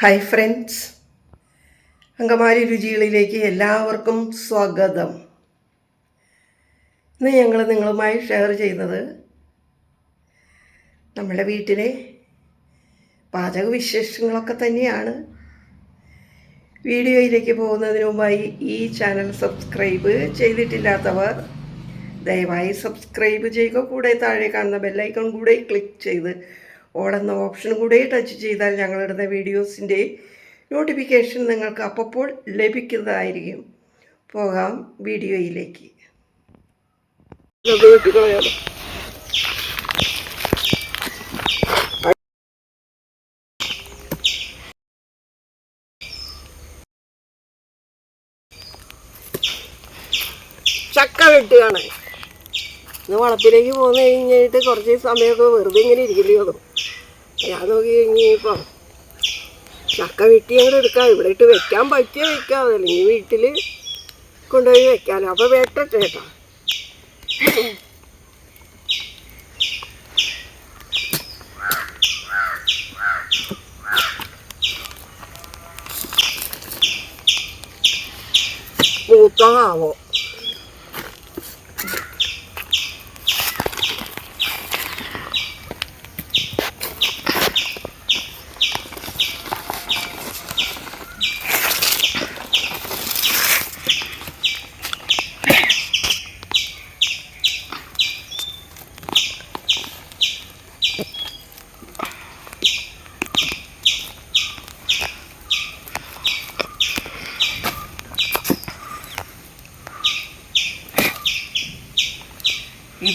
Hi friends Angamaly രുചികളിലേക്ക് എല്ലാവർക്കും സ്വാഗതം. ഇന്ന് ഞങ്ങൾ നിങ്ങളുമായി ഷെയർ ചെയ്യുന്നത് നമ്മുടെ വീട്ടിലെ പാചക വിശേഷങ്ങളൊക്കെ തന്നെയാണ്. വീഡിയോയിലേക്ക് പോകുന്നതിന് മുമ്പായി ഈ ചാനൽ സബ്സ്ക്രൈബ് ചെയ്തിട്ടില്ലാത്തവർ ദയവായി സബ്സ്ക്രൈബ് ചെയ്യുക. കൂടെ താഴെ കാണുന്ന ബെല്ലൈക്കൺ കൂടെ ക്ലിക്ക് ചെയ്ത് ഓടുന്ന ഓപ്ഷൻ കൂടെ ടച്ച് ചെയ്താൽ ഞങ്ങളിടുന്ന വീഡിയോസിന്റെ നോട്ടിഫിക്കേഷൻ നിങ്ങൾക്ക് അപ്പോൾ ലഭിക്കുന്നതായിരിക്കും. പോകാം വീഡിയോയിലേക്ക്. ചക്ക വെട്ടുകയാണ് ഇന്ന് വളപ്പിലേക്ക് പോന്നു കഴിഞ്ഞിട്ട് കുറച്ച് സമയമൊക്കെ വെറുതെ ഇങ്ങനെ ഇരിക്കില്ലേ അതോ ഞാൻ നോക്കി കഴിഞ്ഞപ്പോൾ ചക്ക വെട്ടി ഞങ്ങൾ എടുക്കാം. ഇവിടെ ഇട്ട് വെക്കാൻ പറ്റിയ വെക്കാം അല്ലെങ്കിൽ വീട്ടിൽ കൊണ്ടുപോയി വെക്കാലോ. അപ്പോൾ വെട്ടട്ടെ കേട്ടോ. മൂത്തമാവോ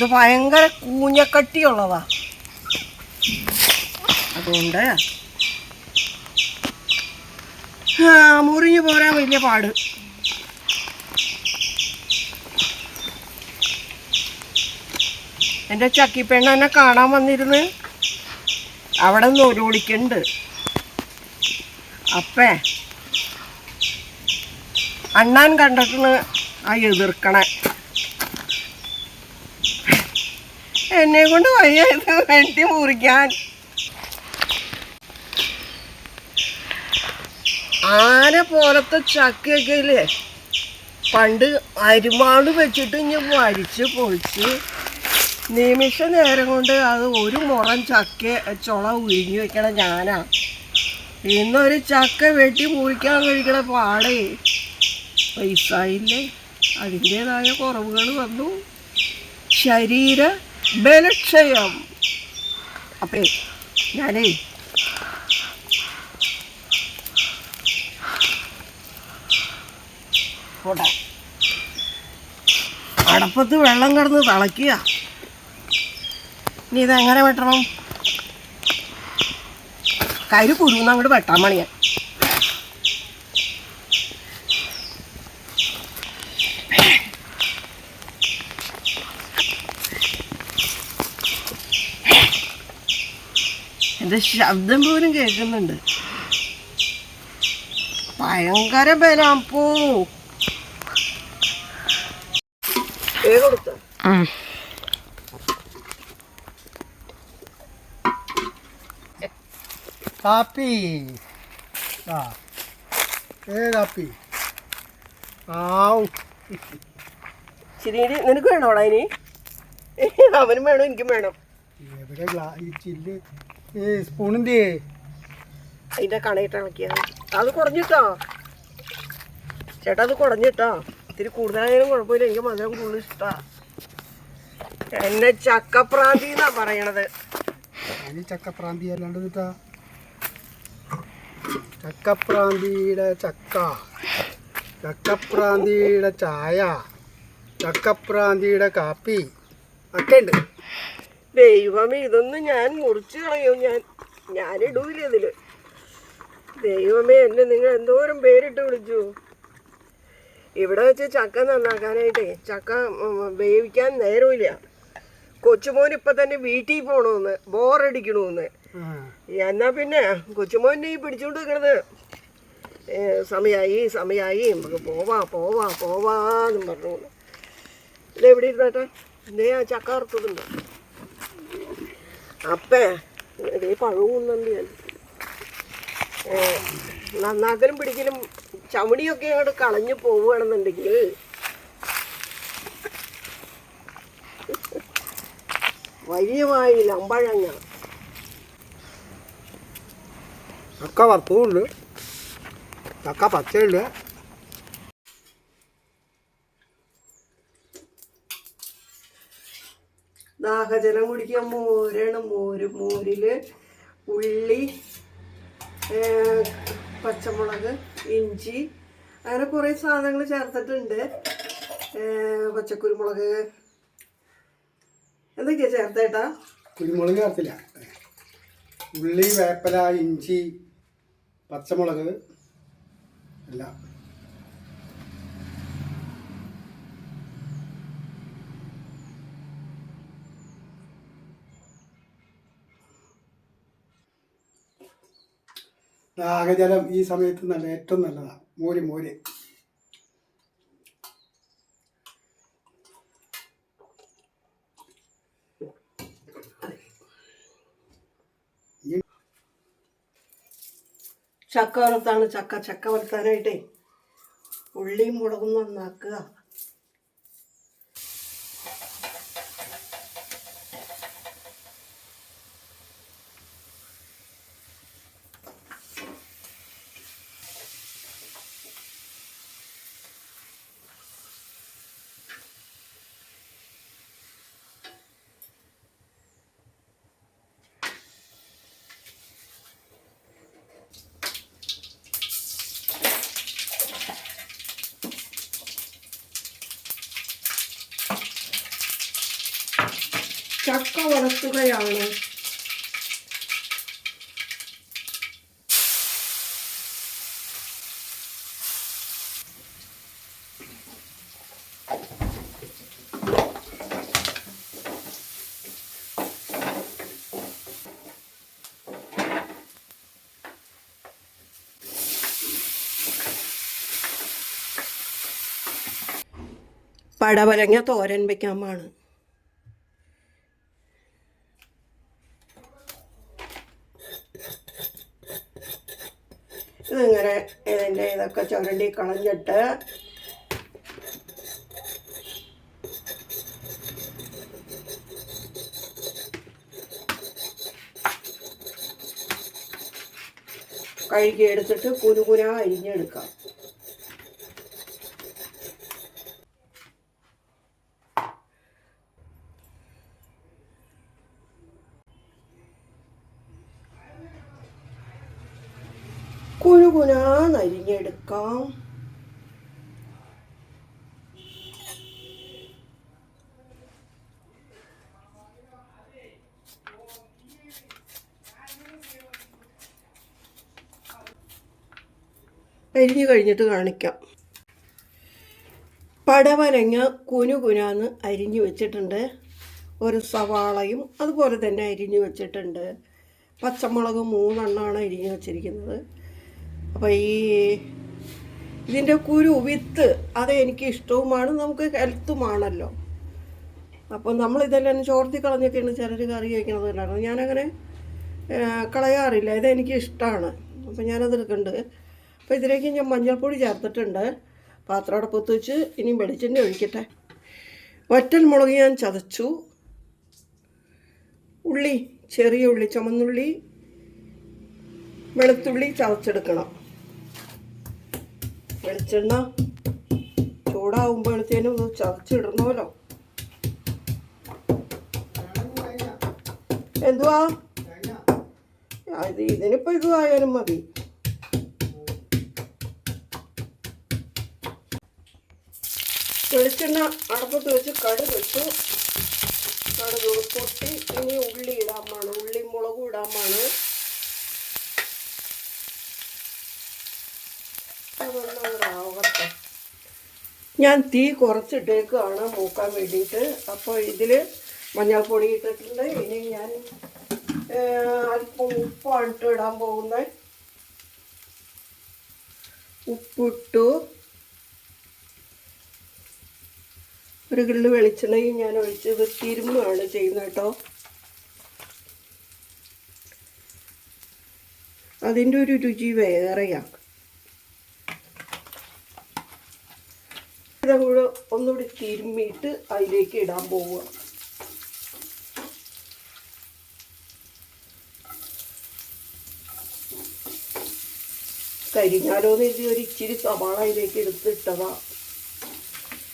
ഇത് ഭയങ്കര കൂഞ്ഞക്കട്ടിയുള്ളതാ. അതുകൊണ്ട് മുറിഞ്ഞു പോരാൻ വലിയ പാട്. എന്റെ ചക്കിപ്പെണ്ണ എന്നെ കാണാൻ വന്നിരുന്ന് അവിടെ നിന്ന് ഒരു വിളിക്കുന്നുണ്ട് അപ്പേ അണ്ണാൻ കണ്ടിട്ടാണ് ആ എതിർക്കണേ. എന്നെ കൊണ്ട് വയ്യ ഇത് വെട്ടി മുറിക്കാൻ. ആന പോലത്തെ ചക്കയൊക്കെ ഇല്ലേ പണ്ട് അരിമാട് വെച്ചിട്ട് ഇനി വരിച്ച് പൊളിച്ച് നിമിഷ നേരം കൊണ്ട് അത് ഒരു മുറം ചക്ക ചുള ഉരിഞ്ഞു വെക്കണ ഞാനാ. ഇന്നൊരു ചക്ക വെട്ടി മുറിക്കാൻ കഴിക്കണ പൈസ പൈസയില്ലേ അതിന്റെതായ കുറവുകൾ വന്നു. ശരീര ബലക്ഷയം അപ്പേ ഞാനേ. അടപ്പത്ത് വെള്ളം കിടന്ന് തിളയ്ക്കുക. ഇനി ഇതെങ്ങനെ വെട്ടണം? കരി കുരുന്ന് അങ്ങോട്ട് വെട്ടാൻ മണിയാ എന്റെ ശബ്ദം പോലും കേൾക്കുന്നുണ്ട്. ഭയങ്കര ബലം. പോ. കാപ്പി. ആ. ഏ കാപ്പി? ആവും. ശരി നിനക്ക് വേണോടാ ഇനി അവനും വേണം എനിക്കും വേണം. എവിടെ ഈ ചില്ല്? ഏ സ്പൂണിന്റെ അതിന്റെ കണയിട്ട് ഇളക്കിയത്. അത് കുറഞ്ഞിട്ടോ? ചേട്ടാ അത് കുറഞ്ഞിട്ടോ? ഇത്തിരി കൂടുതലായാലും കുഴപ്പമില്ല. എനിക്ക് മധുരം കൂടുതൽ ഇഷ്ടാ. എന്നെ ചക്കപ്രാന്തി എന്നാ പറയണത്. ചക്കപ്രാന്തി അല്ലാണ്ട് കിട്ടാ ചക്കപ്രാന്തിയുടെ ചക്ക. ചക്കപ്രാന്തിയുടെ ചായ. ചക്കപ്രാന്തിയുടെ കാപ്പി. ഒക്കെ ഉണ്ട്. ദൈവമേ ഇതൊന്നും ഞാൻ മുറിച്ചു കളയും ഞാൻ. ഞാനിടൂല ഇതിൽ. ദൈവമേ എന്നെ നിങ്ങൾ എന്തോരം പേരിട്ട് വിളിച്ചു. ഇവിടെ വെച്ച് ചക്ക നന്നാക്കാനായിട്ടേ ചക്ക വേവിക്കാൻ നേരമില്ല. കൊച്ചുമോൻ ഇപ്പൊ തന്നെ വീട്ടിൽ പോണോന്ന് ബോറടിക്കണോന്ന്. എന്നാ പിന്നെ കൊച്ചുമോനെ ഈ പിടിച്ചോണ്ട് നിൽക്കണത് സമയായി സമയായി. നമുക്ക് പോവാ പോവാ പോവാന്നും പറഞ്ഞു ഇതെവിടെ എവിടെ ഇരുന്നാട്ടാ. ഇതേ ആ ചക്ക അറുത്തതുണ്ട് അപ്പേ ഇതേ പഴവും നന്ദി ഞാൻ. ഏ, നന്നാക്കലും പിടിക്കലും ചവിടിയൊക്കെ അങ്ങോട്ട് കളഞ്ഞു പോവുകയാണെന്നുണ്ടെങ്കിൽ വലിയ വായില്ല അമ്പഴങ്ങ ചക്ക വറുത്തതുണ്ട്. ചക്ക പച്ചയുണ്ട്. ദാഹജലം കുടിക്കാൻ മോരാണ്. മോര് മോരിൽ ഉള്ളി പച്ചമുളക് ഇഞ്ചി അങ്ങനെ കുറേ സാധനങ്ങൾ ചേർത്തിട്ടുണ്ട്. പച്ചക്കുരുമുളക്. എന്തൊക്കെയാ ചേർത്തേട്ടാ കുരുമുളക് ചേർത്തില്ല. ഉള്ളി വേപ്പല ഇഞ്ചി പച്ചമുളക് എല്ലാം. ദാഹജലം ഈ സമയത്ത് നല്ല ഏറ്റവും നല്ലതാണ്. മോര് മോര്. ചക്ക വറുത്താണ്. ചക്ക ചക്ക വറുത്താനായിട്ടേ ഉള്ളിയും മുളകും നന്നാക്കുക. ചക്ക വറുക്കുകയാണ് പടവലങ്ങ തോരൻ വയ്ക്കാമാണ് ഇതിങ്ങനെ ഇതിന്റെ ഇതൊക്കെ ചുരണ്ടി കളഞ്ഞിട്ട് കഴുകി എടുത്തിട്ട് കുനുകുന അരിഞ്ഞെടുക്കാം. കുനുകുനാന്ന് അരിഞ്ഞെടുക്കാം അരിഞ്ഞു കഴിഞ്ഞിട്ട് കാണിക്കാം. പടവരങ്ങ കുനുകുനാന്ന് അരിഞ്ഞു വെച്ചിട്ടുണ്ട്. ഒരു സവാളയും അതുപോലെ തന്നെ അരിഞ്ഞു വെച്ചിട്ടുണ്ട്. പച്ചമുളക് മൂന്നെണ്ണമാണ് അരിഞ്ഞു വെച്ചിരിക്കുന്നത്. അപ്പോൾ ഈ ഇതിന്റെ കുരു വിത്ത് അത് എനിക്ക് ഇഷ്ടവുമാണ് നമുക്ക് ഹെൽത്തുമാണല്ലോ. അപ്പോൾ നമ്മൾ ഇതെല്ലാം ചോർത്തി കളഞ്ഞൊക്കെയാണ് ചിലർ കറി വയ്ക്കുന്നത് ഉണ്ടായിരുന്നു ഞാനങ്ങനെ കളയാറില്ല. കളയാറില്ല ഇതെനിക്ക് ഇഷ്ടമാണ് അപ്പോൾ ഞാനത് എടുക്കുന്നുണ്ട് അപ്പോൾ ഇതിലേക്ക് ഞാൻ മഞ്ഞൾപ്പൊടി ചേർത്തിട്ടുണ്ട്. പാത്രം അടപ്പത്ത് വെച്ച് ഇനി വെളിച്ചെണ്ണ ഒഴിക്കട്ടെ. വറ്റൽ മുളക് ഞാൻ ചതച്ചു. ഉള്ളി ചെറിയ ഉള്ളി ചുമന്നുള്ളി വെളുത്തുള്ളി ചതച്ചെടുക്കണം. വെളിച്ചെണ്ണ ചൂടാവുമ്പോഴത്തേനും ഇത് ചതച്ചിടണമല്ലോ എന്തുവാ? ഇത് ഇതിനിപ്പോൾ ഇതുമായാലും മതി. വെളിച്ചെണ്ണ അടപ്പത്ത് വെച്ച് കടുക് വെച്ചു കടുക് പൊട്ടി ഇനി ഉള്ളി ഇടാമാണ് ഉള്ളി മുളകും ഇടാമാണ് ഞാൻ തീ കുറച്ചിട്ടേക്കാണ് മൂക്കാൻ വേണ്ടിയിട്ട്. അപ്പോൾ ഇതിൽ മഞ്ഞൾപ്പൊടി ഇട്ടിട്ടുണ്ട്. ഇനി ഞാൻ അല്പം ഉപ്പാണ് ഇട്ട് ഇടാൻ പോകുന്നത് ഉപ്പിട്ടു. ഒരു കിള്ളി വെളിച്ചെണ്ണയും ഞാൻ ഒഴിച്ചത് തിരുമ്മുകയാണ് ചെയ്യുന്നത് കേട്ടോ അതിന്റെ ഒരു രുചി വേറെയാണ് കൂടെ ഒന്നുകൂടി തിരുമ്മിയിട്ട് അതിലേക്ക് ഇടാൻ പോവുക. കരിഞ്ഞാലോന്ന് ഇത് ഒരു ഇച്ചിരി സവാള അതിലേക്ക് എടുത്തിട്ടതാ.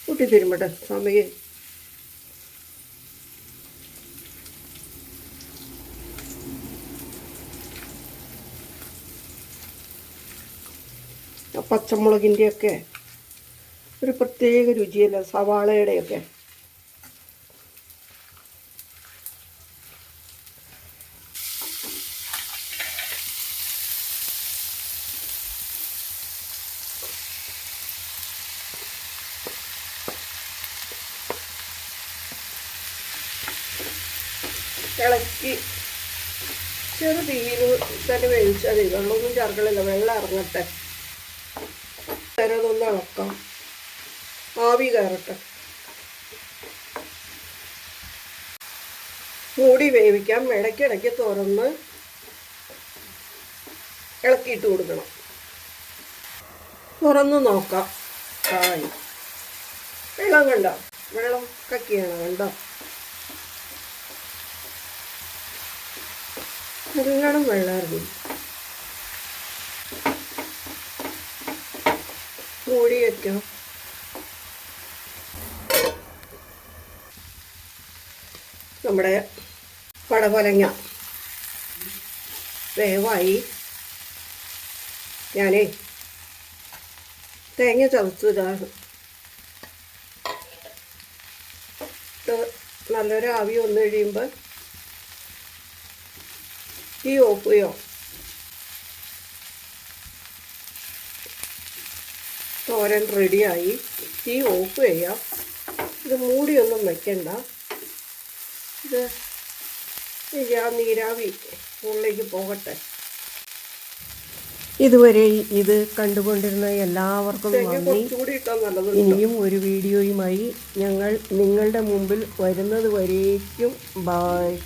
കൂട്ടി തിരുമ്പട്ടെ സമയം പച്ചമുളകിന്റെയൊക്കെ ഒരു പ്രത്യേക രുചിയല്ല സവാളയുടെയൊക്കെ. ഇളക്കി ചെറു തീയിൽ തന്നെ വേവിച്ചാൽ മതി. വെള്ളമൊന്നും ചേർക്കണില്ല. വെള്ളം ഇറങ്ങട്ടെ. നേരം ഇളക്കാം. ആവി കയറട്ടെ. മൂടി വേവിക്കാം. ഇടയ്ക്കിടയ്ക്ക് തുറന്ന് ഇളക്കിയിട്ട് കൊടുക്കണം. തുറന്ന് നോക്കാം. ആയി. വെള്ളം കണ്ടോ? വെള്ളം കക്കിയാണ് കണ്ടോ? നല്ലോണം വെള്ളം ഇറങ്ങി. മൂടി വയ്ക്കാം നമ്മുടെ പടവലങ്ങ വേവായി. ഞാനേ തേങ്ങ ചതച്ചു ഇതാണ് നല്ലൊരു ആവി വന്നു കഴിയുമ്പോൾ തീ ഓഫ് തോരൻ റെഡിയായി തീ ഓപ്പ് ചെയ്യാം. ഇത് മൂടിയൊന്നും വെക്കണ്ട. ഇത് ആ നീരാവി ഉള്ളിലേക്ക് പോകട്ടെ. ഇതുവരെ ഇത് കണ്ടുകൊണ്ടിരുന്ന എല്ലാവർക്കും നന്ദി. ഇനിയും ഒരു വീഡിയോയുമായി ഞങ്ങൾ നിങ്ങളുടെ മുമ്പിൽ വരുന്നത് വരേക്കും. ബായ്